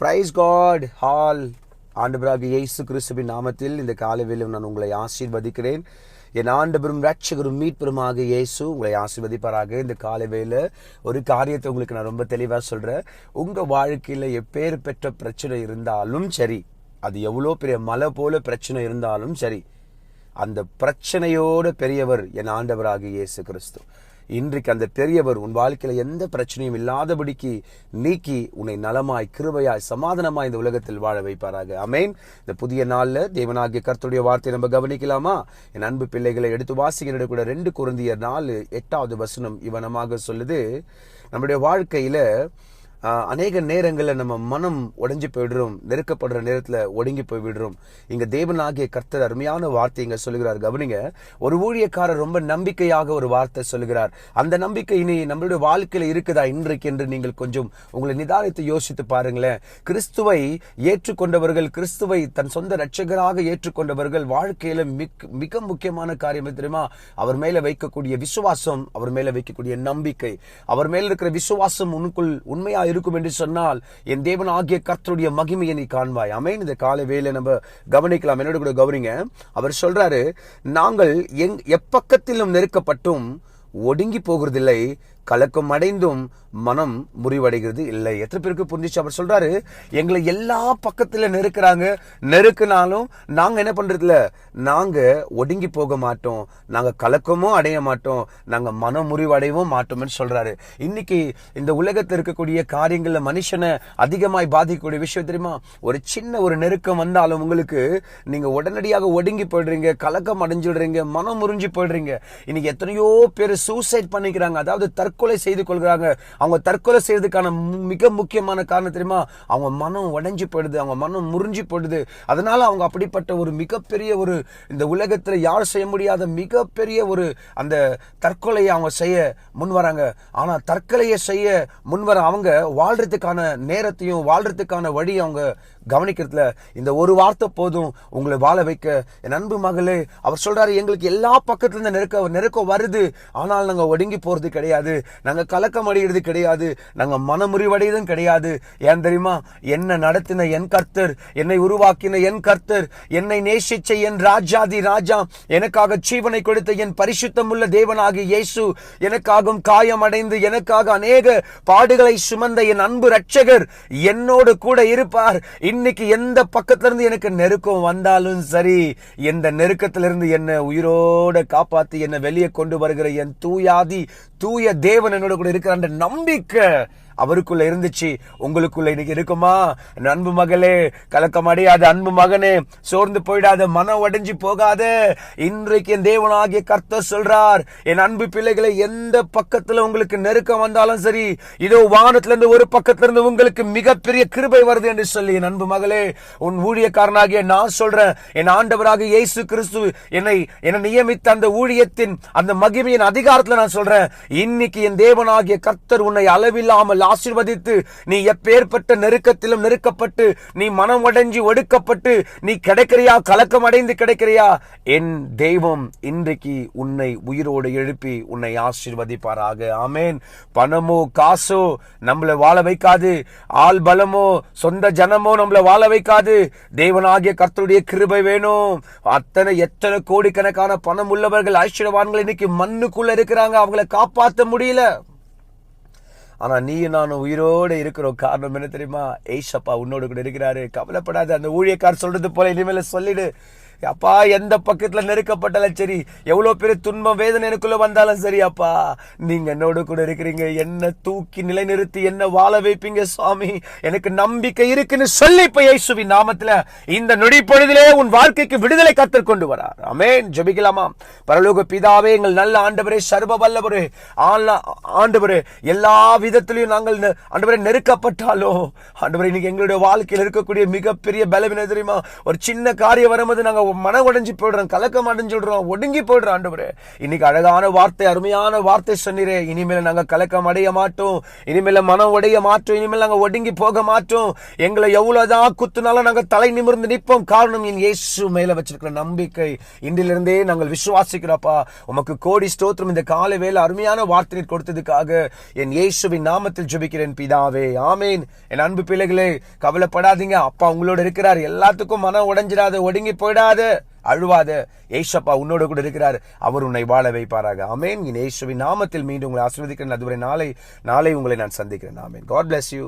Price God hall ஆண்டவராக இயேசு கிறிஸ்துவின் நாமத்தில் இந்த காலவேளையில் நான் உங்களை ஆசீர்வதிக்கிறேன். என் ஆண்டவரும் ரட்சகரும் மீட்பெருமாக இயேசு உங்களை ஆசீர்வதிப்பாராக. இந்த காலவேளை ஒரு காரியத்தை உங்களுக்கு நான் ரொம்ப தெளிவாக சொல்கிறேன் உங்கள் வாழ்க்கையில் எப்பேர் பெற்ற பிரச்சனை இருந்தாலும் சரி அது எவ்வளோ பெரிய மலை போல பிரச்சனை இருந்தாலும் சரி அந்த பிரச்சனையோட பெரியவர் என் ஆண்டவராக இயேசு கிறிஸ்து இன்றைக்கு அந்த பெரியவர் உன் வாழ்க்கையில எந்த பிரச்சனையும் இல்லாதபடிக்கு நீக்கி உன்னை நலமாய் கிருபையாய் சமாதானமாய் இந்த உலகத்தில் வாழ வைப்பாராக. அமேன் இந்த புதிய நாளில் தேவனாகிய கர்த்தருடைய வார்த்தையை நம்ம கவனிக்கலாமா? என் அன்பு பிள்ளைகளை எடுத்து வாசிக்கிற கூட ரெண்டு குருந்தியர் நாலு எட்டாவது வசனம் இவனமாக சொல்லுது. நம்முடைய வாழ்க்கையில அநேக நேரங்களில் நம்ம மனம் உடஞ்சி போயிடுறோம் நெருக்கப்படுற நேரத்தில் ஒடுங்கி போய் விடுறோம். இங்க தேவனாகிய கர்த்தர் அருமையான வார்த்தை இங்க சொல்லுகிறார். கவனிங்க ஒரு ஊழியக்காரர் ரொம்ப நம்பிக்கையாக ஒரு வார்த்தை சொல்லுகிறார். அந்த நம்பிக்கை இனி நம்மளுடைய வாழ்க்கையில இருக்குதா? இன்றைக்கு என்று நீங்கள் கொஞ்சம் உங்களை நிதானித்து யோசித்து பாருங்களேன். கிறிஸ்துவை ஏற்றுக்கொண்டவர்கள் கிறிஸ்துவை தன் சொந்த ரட்சகராக ஏற்றுக்கொண்டவர்கள் வாழ்க்கையில மிக மிக முக்கியமான காரியம் தெரியுமா? அவர் மேல வைக்கக்கூடிய விசுவாசம் அவர் மேல வைக்கக்கூடிய நம்பிக்கை. அவர் மேல இருக்கிற விசுவாசம் உனக்குள் உண்மையாக இருக்கும் என்று சொன்னால் என் தேவன் ஆகிய கர்த்தருடைய மகிமையை நீ காண்பாய். அமேன் இந்த காலை வேலை நம்ம கவனிக்கலாம். என்னோட கூட கவனிங்க. அவர் சொல்றாரு நாங்கள் எங் எப்பக்கத்திலும் நெருக்கப்பட்டும் ஒடுங்கி போகிறதில்லை கலக்கம் அடைந்தும் மனம் முறிவடைகிறது இல்லை. எத்தனை பேருக்கு புரிஞ்சிச்சு? அவர் சொல்றாரு எங்களை எல்லா பக்கத்துல நெருக்கிறாங்க. நெருக்குனாலும் நாங்க என்ன பண்றதுல நாங்க ஒடுங்கி போக மாட்டோம். நாங்க கலக்கமும் அடைய மாட்டோம். நாங்க மனம் முறிவடையவும் மாட்டோம்னு சொல்றாரு. இன்னைக்கு இந்த உலகத்தில் இருக்கக்கூடிய காரியங்கள்ல மனுஷனை அதிகமாய் பாதிக்கக்கூடிய விஷயம் தெரியுமா? ஒரு சின்ன ஒரு நெருக்கம் வந்தாலும் உங்களுக்கு நீங்க உடனடியாக ஒடுங்கி போயிடுறீங்க கலக்கம் அடைஞ்சிடுறீங்க மனம் முறிஞ்சு போயிடுறீங்க. இன்னைக்கு எத்தனையோ பேர் சூசைட் பண்ணிக்கிறாங்க. அதாவது தற்கொலை தற்கொலை செய்து கொள்கிறாங்க. அவங்க தற்கொலை செய்யறதுக்கான மு- மிக முக்கியமான காரணம் தெரியுமா? அவங்க மனம் உடைஞ்சு போயிடுது. அவங்க மனம் முறிஞ்சு போயிடுது. அதனால அவங்க அப்படிப்பட்ட ஒரு மிகப்பெரிய ஒரு இந்த உலகத்தில் யார் செய்ய முடியாத மிகப்பெரிய ஒரு அந்த தற்கொலையை அவங்க செய்ய முன் வராங்க. ஆனால் தற்கொலையை செய்ய முன்வர அவங்க வாழ்றதுக்கான நேரத்தையும் வாழ்றதுக்கான வழி அவங்க கவனிக்கிறதுல இந்த ஒரு வார்த்தை போதும் உங்களை வாழ வைக்க. என் அன்பு மகளே அவர் சொல்றாரு எங்களுக்கு எல்லா பக்கத்துல இருந்து நெருக்க நெருக்கம் வருது. ஆனால் நாங்கள் ஒடுங்கி போறது கிடையாது. நாங்கள் கலக்கம் அடைகிறது கிடையாது. நாங்க மனமுறிவடையதும் கிடையாது. ஏன் தெரியுமா? என்ன நடத்தின என் கர்த்தர் என்னை உருவாக்கின என் கர்த்தர் என்னை நேசிச்ச என் ராஜாதி ராஜா எனக்காக ஜீவனை கொடுத்த என் பரிசுத்தமுள்ள தேவனாகி இயேசு எனக்காகவும் காயம் அடைந்து எனக்காக அநேக பாடுகளை சுமந்த என் அன்பு ரட்சகர் என்னோடு கூட இருப்பார். இன்னைக்கு எந்த பக்கத்திலிருந்து எனக்கு நெருக்கம் வந்தாலும் சரி எந்த நெருக்கத்திலிருந்து என்னை உயிரோட காப்பாத்தி என்னை வெளியே கொண்டு வருகிற என் தூயாதி தூய தேவன் என்னோட கூட இருக்கிற அந்த நம்பிக்கை அவருக்குள்ள இருந்துச்சு. உங்களுக்குள்ள இன்னைக்கு இருக்குமா? அன்பு மகளே கலக்கம் அடையாத அன்பு மகனே சோர்ந்து போயிடாத மனம் உடைஞ்சு போகாத. இன்றைக்கு என் தேவனாகிய கர்த்த சொல்றார் என் அன்பு பிள்ளைகளை எந்த பக்கத்துல உங்களுக்கு நெருக்கம் வந்தாலும் சரி இதோ வானத்துல இருந்து ஒரு பக்கத்துல இருந்து உங்களுக்கு மிகப்பெரிய கிருபை வருது என்று சொல்லி என் அன்பு மகளே உன் ஊழியக்காரனாகிய நான் சொல்றேன். என் ஆண்டவராக இயேசு கிறிஸ்து என்னை என்னை நியமித்த அந்த ஊழியத்தின் அந்த மகிமையின் அதிகாரத்துல நான் சொல்றேன். இன்னைக்கு என் தேவனாகிய கர்த்தர் உன்னை அளவில்லாமல் ஆசிர்வதித்து நீ எப்பேற்பட்ட நெருக்கத்திலும் நெருக்கப்பட்டு நீ மனம் உடைஞ்சி ஒடுக்கப்பட்டு நீ கிடைக்கிறியா? கலக்கம் அடைந்து கிடைக்கிறியா? என் தெய்வம் இன்றைக்கு உன்னை உயிரோடு எழுப்பி உன்னை ஆசிர்வதிப்பாராக. ஆமேன். பணமோ காசோ நம்மளை வாழ வைக்காது. ஆள் பலமோ சொந்த ஜனமோ நம்மளை வாழ வைக்காது. தேவனாகிய கர்த்தருடைய கிருபை வேணும். அத்தனை எத்தனை கோடிக்கணக்கான பணம் உள்ளவர்கள் ஐஸ்வர்யவான்கள் இன்னைக்கு மண்ணுக்குள்ள இருக்கிறாங்க. அவங்கள காப்பாற்ற முடியல. ஆனா நீயும் நானும் உயிரோட இருக்கிறோம். காரணம் என்ன தெரியுமா? ஏஷப்பா உன்னோடு கூட இருக்கிறாரு. கவலைப்படாது அந்த ஊழியக்கார் சொல்றது போல இனிமேல் சொல்லிடு. அப்பா எந்த பக்கத்துல நெருக்கப்பட்டாலும் சரி எவ்வளவு பெரிய துன்பம் வேதனை எனக்குள்ள வந்தாலும் சரி அப்பா. நீங்க என்னோட கூட இருக்கிறீங்க. என்ன தூக்கி நிலைநிறுத்தி என்ன வாழ வைப்பீங்க சுவாமி? எனக்கு நம்பிக்கை இருக்குன்னு சொல்லி இப்ப இயேசுவின் நாமத்துல இந்த நொடி பொழுதிலே உன் வாழ்க்கைக்கு விடுதலை கத்தர் கொண்டு வரார். அமேன் ஜபிக்கலாமா? பரலோக பிதாவே எங்கள் நல்ல ஆண்டவரே சர்வ வல்லவரே ஆண்டவரு ஆண்டவரே எல்லா விதத்திலையும் நாங்கள் ஆண்டவரை நெருக்கப்பட்டாலோ நெருக்கப்பட்டாலும் இன்னைக்கு எங்களுடைய வாழ்க்கையில் இருக்கக்கூடிய மிகப்பெரிய பலவீனம் தெரியுமா? ஒரு சின்ன காரியம் வரும்போது நாங்க மன உடைஞ்சு போயிடுறோம் கலக்கம் அடைஞ்சிடுறோம் ஒடுங்கி போயிடுறோம் ஆண்டவரே. இன்னைக்கு அழகான வார்த்தை அருமையான வார்த்தை சொன்னீரே. இனிமேல் நாங்க கலக்கம் அடைய மாட்டோம். இனிமேல் மனம் உடைய மாட்டோம் இனிமேல் நாங்க ஒடுங்கி போக மாட்டோம். எங்களை எவ்வளவுதான் குத்துனாலும் நாங்க தலை நிமிர்ந்து நிற்போம். காரணம் என் இயேசு மேல வச்சிருக்கிற நம்பிக்கை. இன்றிலிருந்தே நாங்கள் விசுவாசிக்கிறோப்பா. உமக்கு கோடி ஸ்தோத்திரம். இந்த காலை வேலை அருமையான வார்த்தை கொடுத்ததுக்காக என் இயேசுவின் நாமத்தில் ஜெபிக்கிறேன் பிதாவே. ஆமேன். என் அன்பு பிள்ளைகளே கவலைப்படாதீங்க. அப்பா உங்களோட இருக்கிறார். எல்லாத்துக்கும் மனம் உடைஞ்சிடாது ஒடுங்கி போயிடாத. அழுவாத ஏசப்பா உன்னோட கூட இருக்கிறார். அவர் உன்னை வாழ வைப்பாராக. அமேன் என் இயேசுவின் நாமத்தில் மீண்டும் உங்களை ஆசிர்வதிக்கிறேன் அதுவரை நாளை நாளை உங்களை நான் சந்திக்கிறேன். ஆமேன். God bless you